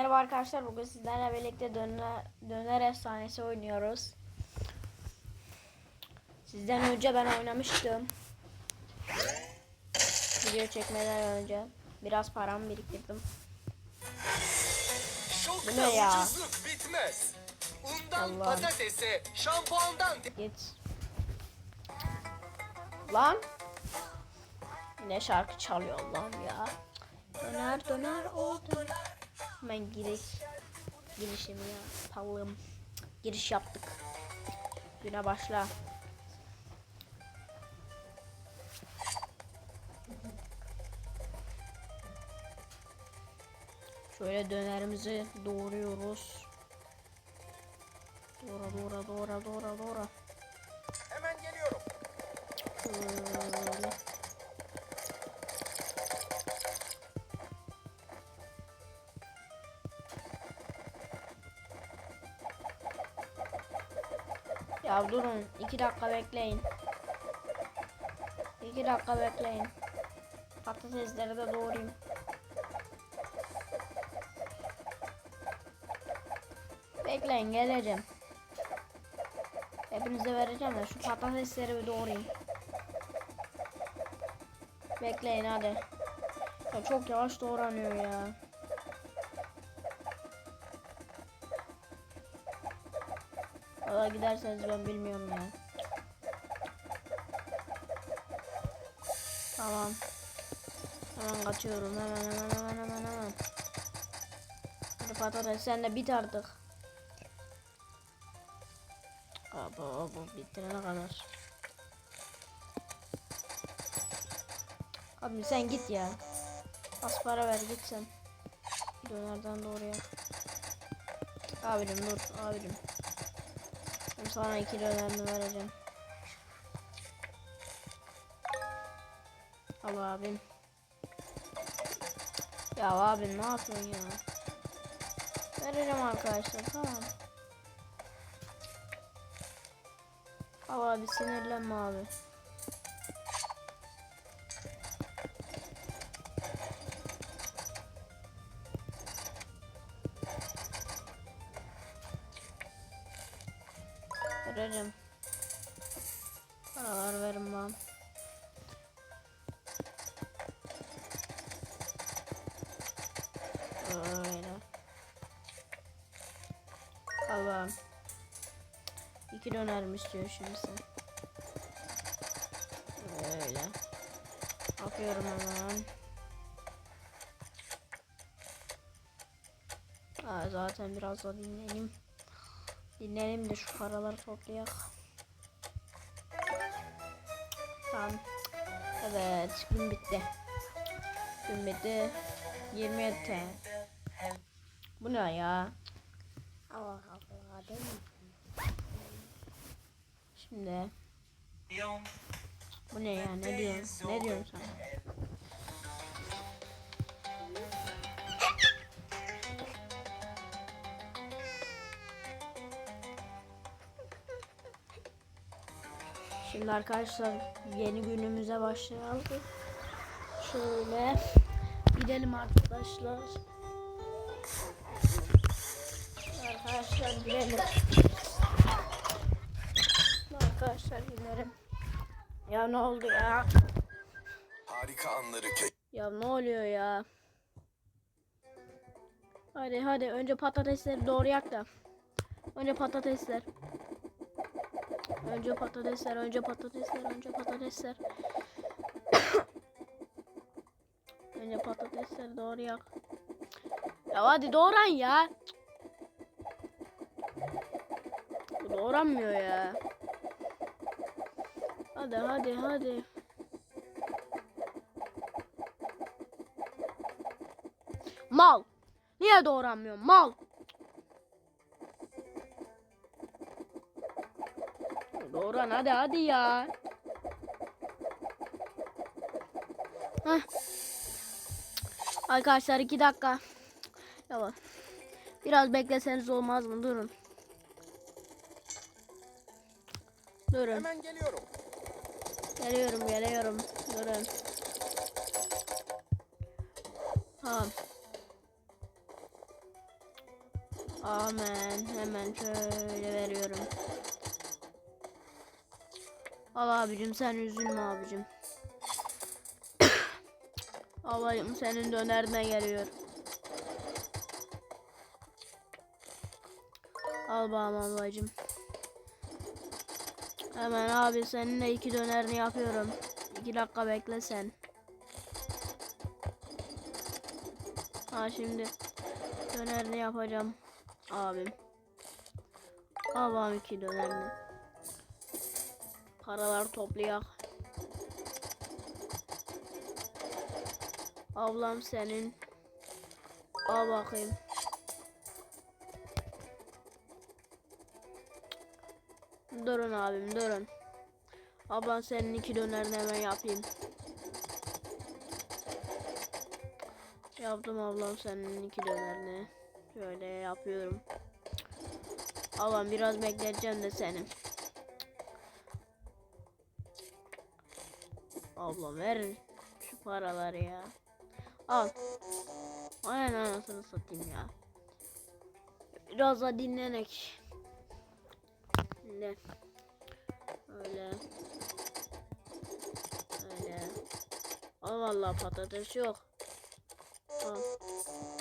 Merhaba arkadaşlar bugün sizlerle birlikte döner, döner efsanesi oynuyoruz. Sizden önce ben oynamıştım. Video çekmeden önce biraz param biriktirdim. Bu ne ya? bitmez. Undan Allah'ım. patatese, şampuandan Git. Lan. Ne şarkı çalıyor lan ya. Döner döner o döner. Hemen giriş. Girişim ya. Tavım. Giriş yaptık. Güne başla. Şöyle dönerimizi doğruyoruz. Doğra doğra doğra doğra doğra. hemen geliyorum. Şöyle. Durun. iki dakika bekleyin. İki dakika bekleyin. Patatesleri de doğrayayım. Bekleyin geleceğim. Hepinize vereceğim de şu patatesleri bir doğrayayım. Bekleyin hadi. Ya çok yavaş doğranıyor ya. Valla giderseniz ben bilmiyorum ya. Tamam. Hemen kaçıyorum. Hemen hemen hemen hemen hemen. Hadi patates sen de bit artık. Abo abo bitirene kadar. Abi sen git ya. Az para ver git sen. Dönerden doğruya. Abim dur abim. Sana iki dönerini vereceğim. Al abim. Ya abim ne yapıyorsun ya? Vereceğim arkadaşlar tamam. Al abi sinirlenme abi. İstiyor şimdi sen? Öyle. Bakıyorum hemen. Aa, zaten biraz da dinleneyim. Dinleyelim de şu paraları toplayak. Tamam. Evet gün bitti. Gün bitti. 27 TL. Bu ne ya? Allah Allah değil mi? Şimdi bu ne ya? Ne diyorsun? Ne diyorsun sen? Şimdi arkadaşlar yeni günümüze başlayalım. Şöyle gidelim arkadaşlar. Arkadaşlar gidelim. Arkadaşlar gidelim. Ya ne oldu ya? Harika anları Ya ne oluyor ya? Hadi hadi önce patatesleri doğrayak da. Önce patatesler. Önce patatesler, önce patatesler, önce patatesler. önce patatesleri doğrayak. Ya hadi doğran ya. Bu doğranmıyor ya. Hadi hadi hadi. Mal. Niye doğranmıyorsun mal? Doğran hadi hadi ya. Heh. Arkadaşlar iki dakika. Yavaş. Biraz bekleseniz olmaz mı? Durun. Durun. Hemen geliyorum. Geliyorum geliyorum. Durun. Tamam. Amen. Hemen şöyle veriyorum. Al abicim sen üzülme abicim. Alayım senin dönerine geliyor. Al bağım ablacım. Hemen abi seninle iki dönerini yapıyorum. İki dakika bekle sen. Ha şimdi dönerini yapacağım abim. Al bağım iki dönerini. Paralar toplayak. Ablam senin. Al bakayım. Durun abim durun. Ablam senin iki dönerini hemen yapayım. Yaptım ablam senin iki dönerini. Şöyle yapıyorum. Ablam biraz bekleteceğim de senin. Abla ver şu paraları ya. Al. Aynen anasını satayım ya. Biraz da dinlenek. Ne? Öyle. Öyle. Al vallahi patates yok. Al.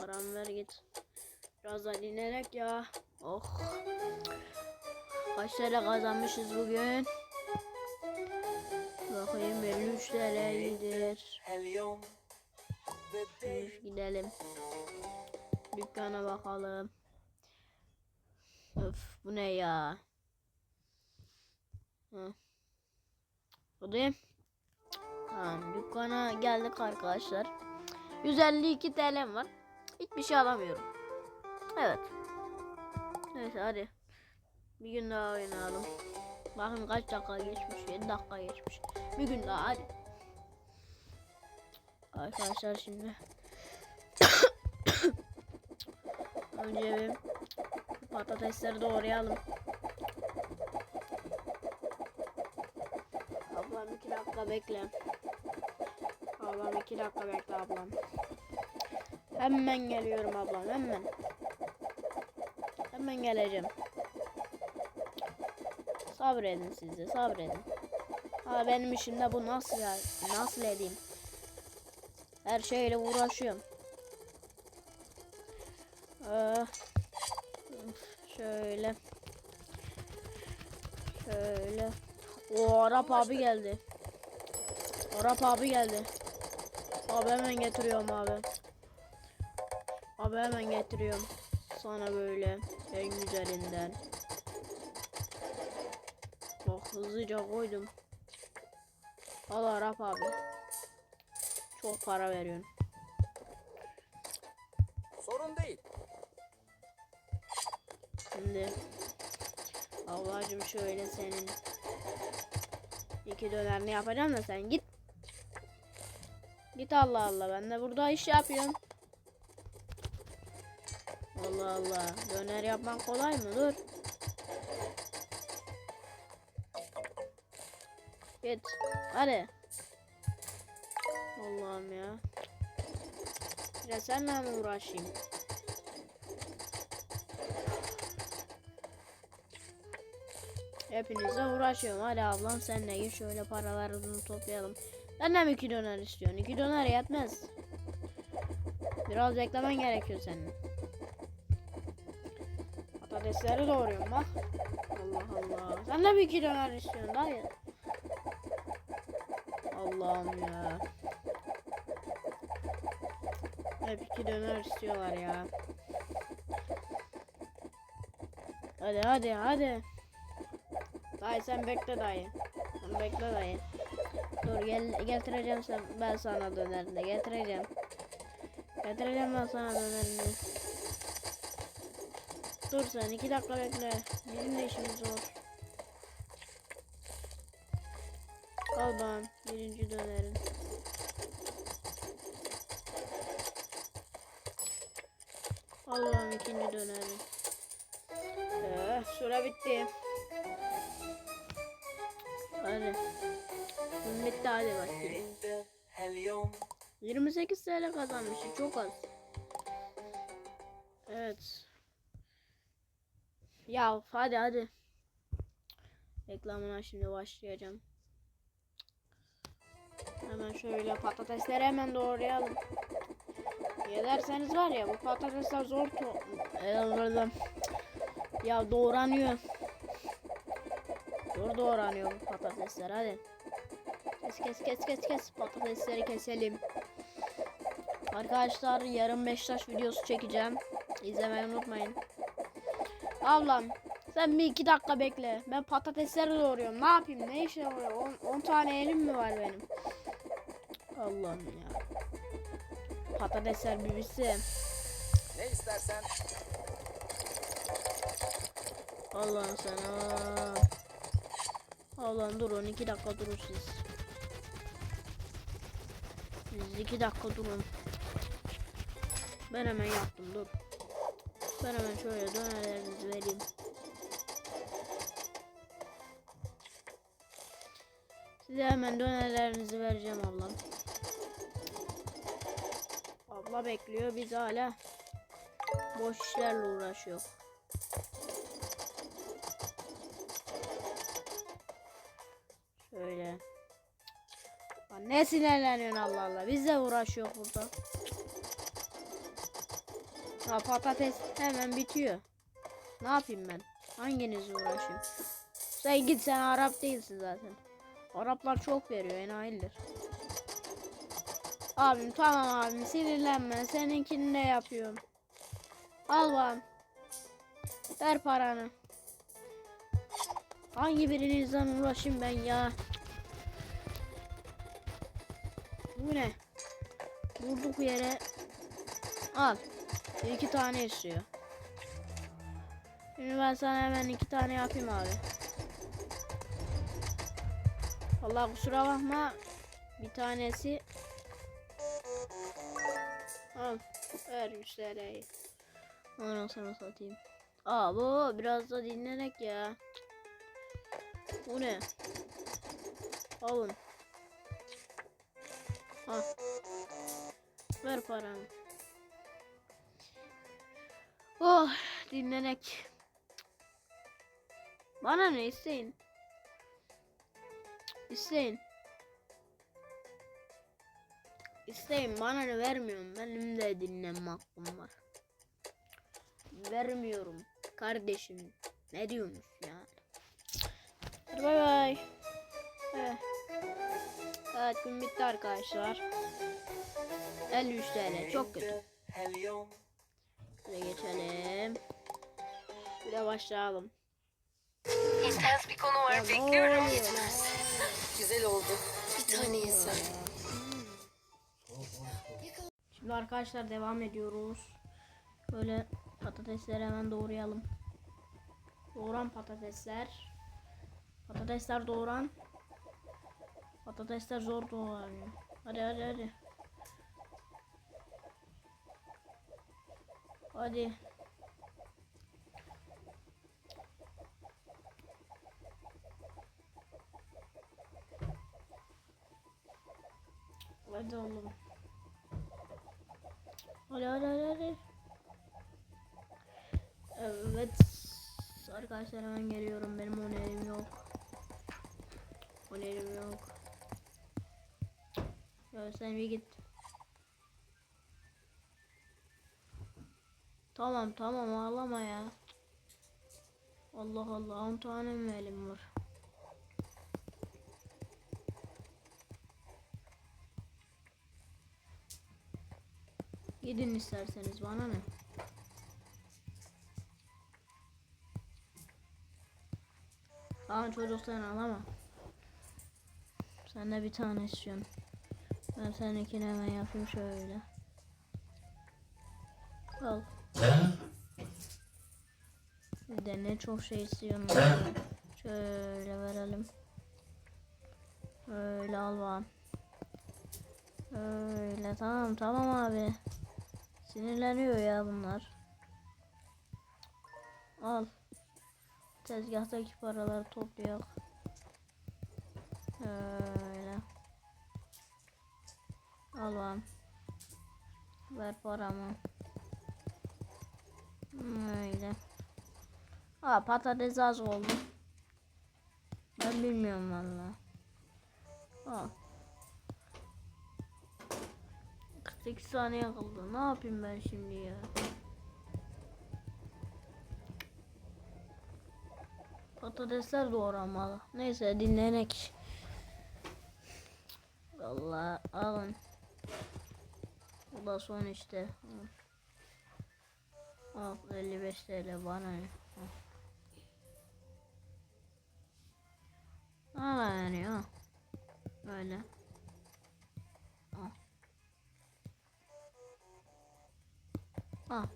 Paramı ver git. Biraz da dinlenek ya. Oh. Kaç TL kazanmışız bugün? Bakayım 53 TL iyidir. Dur gidelim. Dükkana bakalım. Öf bu ne ya? Hı. Buradayım. Tamam dükkana geldik arkadaşlar. 152 TL'm var. Hiçbir şey alamıyorum. Evet. Neyse hadi. Bir gün daha oynayalım. Bakın kaç dakika geçmiş? 7 dakika geçmiş. Bir gün daha hadi. Arkadaşlar şimdi önce bir patatesleri doğrayalım. Ablam iki dakika bekle. Ablam iki dakika bekle ablam. Hemen geliyorum ablam hemen. Hemen geleceğim. Sabredin siz de sabredin. Ha benim işimde bu nasıl ya? Nasıl edeyim? Her şeyle uğraşıyorum. Ee, şöyle. Şöyle. O Arap abi geldi. Arap abi geldi. Abi hemen getiriyorum abi. Abi hemen getiriyorum. Sana böyle en güzelinden. Bak hızlıca koydum. Al Arap abi. Çok para veriyorsun. sorun değil. Şimdi Allah'cım şöyle senin iki dönerini yapacağım da sen git. Git Allah Allah ben de burada iş yapıyorum. Allah Allah döner yapmak kolay mı? Dur. Git. Hadi. Allah'ım ya. Ya senle mi uğraşayım? Hepinize uğraşıyorum. Hadi ablam senle gir şöyle paralarını toplayalım. Benden iki döner istiyorsun? İki döner yetmez. Biraz beklemen gerekiyor senin. Patatesleri doğruyorum bak. Allah Allah. Sen de mi iki döner istiyorsun dayı? Allah'ım ya. Hep iki döner istiyorlar ya. Hadi hadi hadi. Dayı sen bekle dayı. Sen bekle dayı. Dur gel getireceğim sen ben sana dönerini getireceğim. Getireceğim ben sana dönerini. Dur sen iki dakika bekle. Bizim de işimiz zor. Al bana birinci dönerin. Al bana ikinci dönerin. Ee, süre bitti. Hadi. Bitti hadi bakayım. Elinde helium. 28 TL kazanmışım çok az. Evet. Ya hadi hadi. Reklamına şimdi başlayacağım. Hemen şöyle patatesleri hemen doğrayalım. Niye derseniz var ya bu patatesler zor to ya doğranıyor. Zor doğranıyor bu patatesler hadi. Kes kes kes kes kes patatesleri keselim. Arkadaşlar yarın Beşiktaş videosu çekeceğim. İzlemeyi unutmayın. Ablam sen bir iki dakika bekle. Ben patatesleri doğruyorum. Ne yapayım? Ne işle uğruyorum? 10 tane elim mi var benim? Allah'ım ya. Patatesler bitsin. Ne istersen Allah'ım sana. Allah'ım durun iki dakika durun siz. Siz iki dakika durun. Ben hemen yaptım dur. Ben hemen şöyle dönerlerinizi vereyim. Size hemen dönerlerinizi vereceğim ablam. Abla bekliyor biz hala boş işlerle uğraşıyor. Ne sinirleniyorsun Allah Allah. Biz de uğraşıyor burada. Ha patates hemen bitiyor. Ne yapayım ben? Hanginizle uğraşayım? Sen git sen Arap değilsin zaten. Araplar çok veriyor enayidir. Abim tamam abim sinirlenme. Seninkini ne yapıyorum? Al bana. Ver paranı. Hangi birinizden uğraşayım ben ya? Bu ne? Durduk yere al. İki tane istiyor. Şimdi ben sana hemen iki tane yapayım abi. Allah kusura bakma. Bir tanesi Al. Ver 100 TL'yi. Ondan sonra satayım. Aa bu biraz da dinlenek ya. Bu ne? Alın. Al. Ver paranı. Oh dinlenek. Bana ne isteyin? İsteyin. İsteyin bana ne vermiyorum. Benim de dinlenme hakkım var. Vermiyorum. Kardeşim. Ne diyormuş? Hadi bay bay. Gün bitti arkadaşlar. 53 TL çok kötü. Şuraya geçelim. Bir başlayalım. İntens bir konu var bekliyorum. güzel oldu. Bir tane insan. Şimdi arkadaşlar devam ediyoruz. Böyle patatesleri hemen doğrayalım. Doğran patatesler. Patatesler doğran. Patatesler zor doğranıyor. Hadi hadi hadi. Hadi. Hadi oğlum. Hadi hadi hadi hadi. Evet. Arkadaşlar hemen geliyorum. Benim önerim yok. Önerim yok. Sen bir git. Tamam tamam ağlama ya. Allah Allah 10 tane mi elim var? Gidin isterseniz bana ne? Tamam çocuk sen ağlama. Sen de bir tane istiyorsun. Ben seninkini hemen yapayım şöyle. Al. Bir de ne çok şey istiyorum. Şöyle verelim. Öyle al bana. Öyle tamam tamam abi. Sinirleniyor ya bunlar. Al. Tezgahtaki paraları topluyor. Öyle. Al lan. Ver paramı. Öyle. Ha patates az oldu. Ben bilmiyorum valla. Ha. 48 saniye kaldı. Ne yapayım ben şimdi ya? Patatesler doğranmalı. Neyse dinlenek. Vallahi alın. Bu da son işte. Al 55 TL bana Al yani ha. Böyle. Al. Al.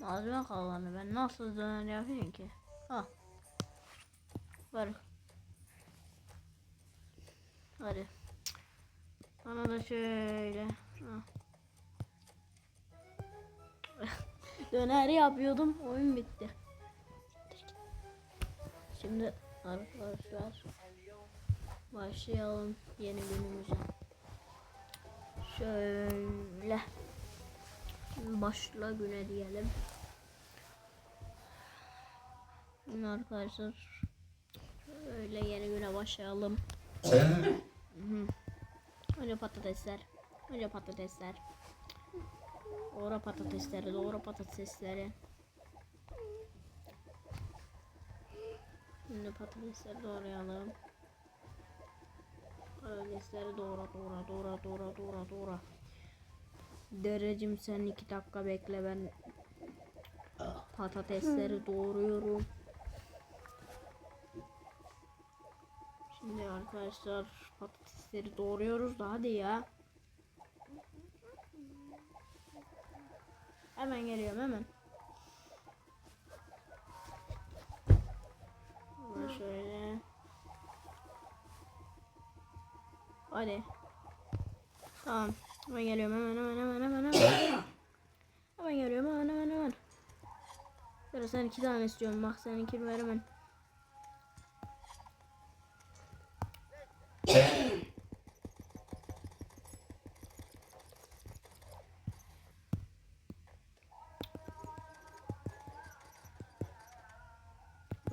Malzeme kalanı ben nasıl döner yapayım ki? Al. Ver. Hadi. Bana da şöyle. Döner yapıyordum. Oyun bitti. Şimdi arkadaşlar başlayalım yeni günümüze. Şöyle başla güne diyelim. Şimdi arkadaşlar şöyle yeni güne başlayalım. Önce patatesler. Önce patatesler. Doğra patatesleri, doğra patatesleri. Şimdi patatesleri doğrayalım. Patatesleri doğra, doğra, doğra, doğra, doğra, doğra. Derecim sen iki dakika bekle ben patatesleri doğruyorum. Şimdi arkadaşlar patatesleri doğruyoruz da hadi ya. Hemen geliyorum hemen. Bunu şöyle. Hadi. Tamam. Hemen geliyorum hemen hemen hemen hemen hemen. hemen geliyorum hemen hemen hemen. Sonra sen iki tane istiyorum bak seninkini ver hemen.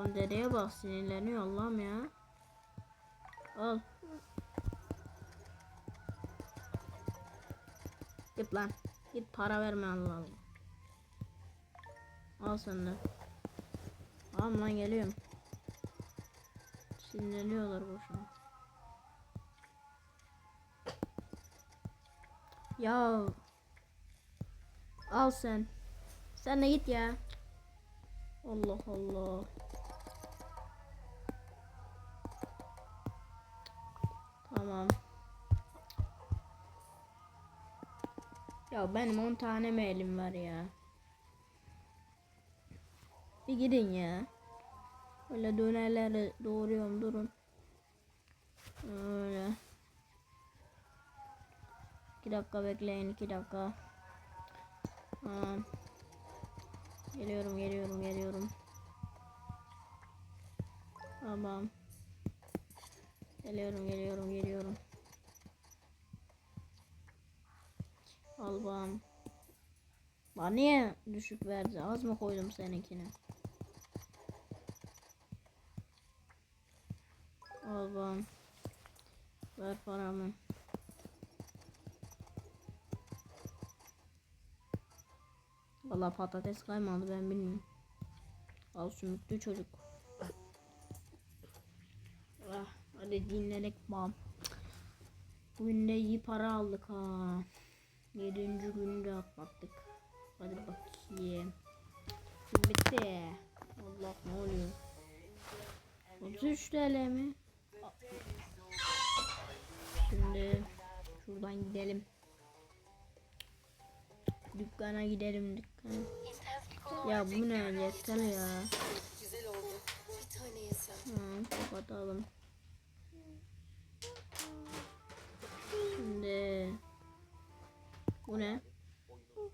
Lan dedeye bak sinirleniyor Allah'ım ya. Al. Git lan. Git para verme Allah Allah. Al sen de. Tamam lan geliyorum. Sinirleniyorlar boşuna. Ya. Al sen. Sen de git ya. Allah Allah. Tamam. Ya benim 10 tane mailim var ya. Bir gidin ya. Öyle dönerleri doğruyorum durun. Öyle. 2 dakika bekleyin 2 dakika. Tamam. Geliyorum geliyorum geliyorum. Tamam. Geliyorum geliyorum geliyorum. Al bam. Bana niye düşük verdi? Az mı koydum seninkine? Al bam. Ver paramı. Valla patates kaymadı ben bilmiyorum. Al sümüklü çocuk. Ah, hadi dinlenek bam. Bugün de iyi para aldık ha. Yedinci günü de atlattık. Hadi bakayım. Bitti. Allah ne oluyor? 33 TL mi? Şimdi şuradan gidelim. Dükkana gidelim dükkana. Ya bu ne yeter ya. Hı, kapatalım. Şimdi bu ne? Oyunun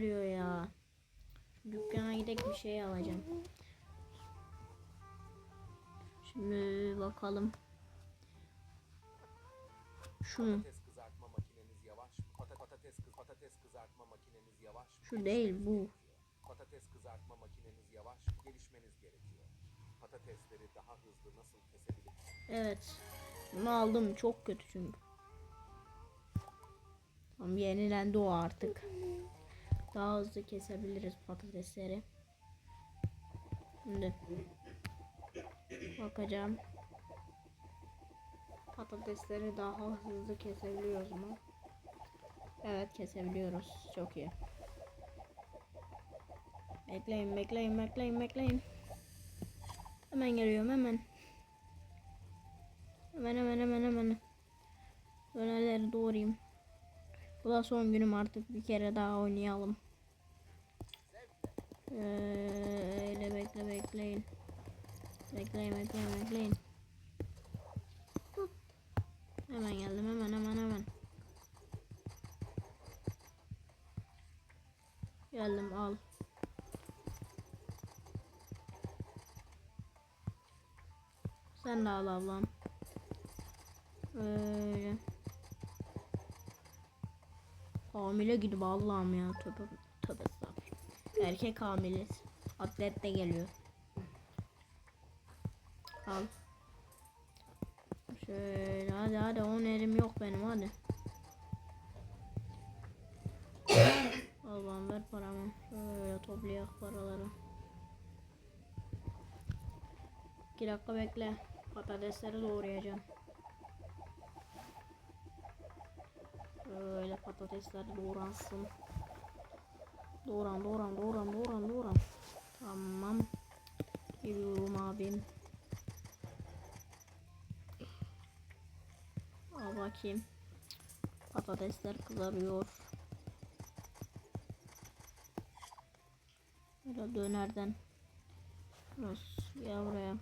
büyük bir şey alacağım. Şimdi bakalım. Mı? Şu değil bu. Patates kızartma makineniz yavaş? Gelişmeniz gerekiyor. Patatesleri daha hızlı nasıl kesebilirsiniz? Evet. Bunu aldım. Çok kötü çünkü. Tamam yenilendi o artık. Daha hızlı kesebiliriz patatesleri. Şimdi bakacağım. Patatesleri daha hızlı kesebiliyoruz mu? Evet kesebiliyoruz. Çok iyi. Bekleyin, bekleyin, bekleyin, bekleyin. Hemen geliyorum hemen. Hemen hemen hemen hemen. Dönerleri doğrayayım. Bu da son günüm artık bir kere daha oynayalım. Öyle bekle bekleyin. Bekleyin bekleyin bekleyin. Hemen geldim hemen hemen hemen. Geldim al. Sen de al ablam. Öyle. Hamile gibi Allah'ım ya. Tövbe. Erkek hamilesi. Atlet de geliyor. Al. Şöyle hadi hadi 10 elim yok benim hadi. Al bana ver paramı. Şöyle toplayak paraları. 2 dakika bekle. Patatesleri doğrayacağım. Böyle patatesler doğransın. Doğran doğran doğran doğran doğran. Tamam. Geliyorum abim. Al bakayım. Patatesler kızarıyor. Böyle dönerden. Nasıl ya buraya.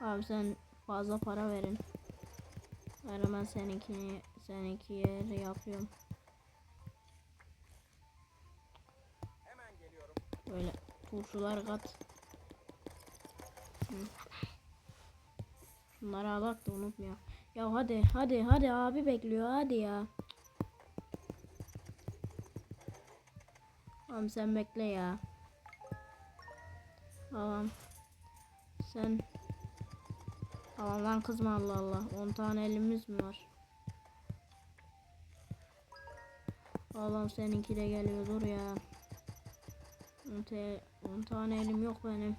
Abi sen fazla para verin. Ben hemen seninkini seninki yeri yapıyorum. Böyle turşular kat. Hı. Şunları alak da unutmuyor. Ya hadi hadi hadi abi bekliyor hadi ya. Tamam sen bekle ya. Tamam. Sen Tamam lan kızma Allah Allah. 10 tane elimiz mi var? Allah'ım seninki de geliyor dur ya. 10 te- 10 tane elim yok benim.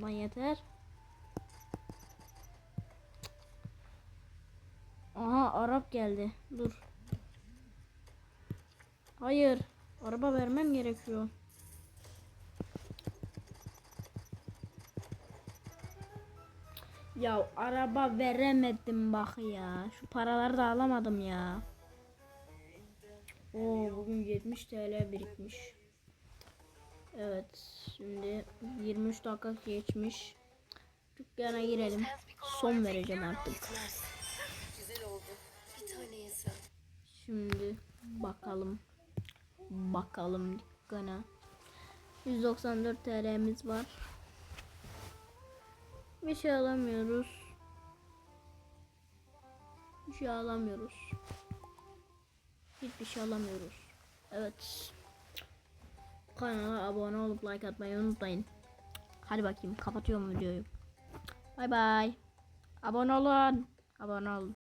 Lan yeter. Aha Arap geldi. Dur. Hayır. Araba vermem gerekiyor. Ya araba veremedim bak ya. Şu paraları da alamadım ya. Oo bugün 70 TL birikmiş. Evet şimdi 23 dakika geçmiş. Dükkana girelim. Son vereceğim artık. Yetmez. Güzel oldu. Bir tane yesem. Şimdi bakalım. Bakalım dükkana. 194 TL'miz var. Bir şey alamıyoruz. Bir şey alamıyoruz. Hiçbir şey alamıyoruz. Evet. Kanala abone olup like atmayı unutmayın. Hadi bakayım kapatıyorum videoyu. Bay bay. Abone olun. Abone olun.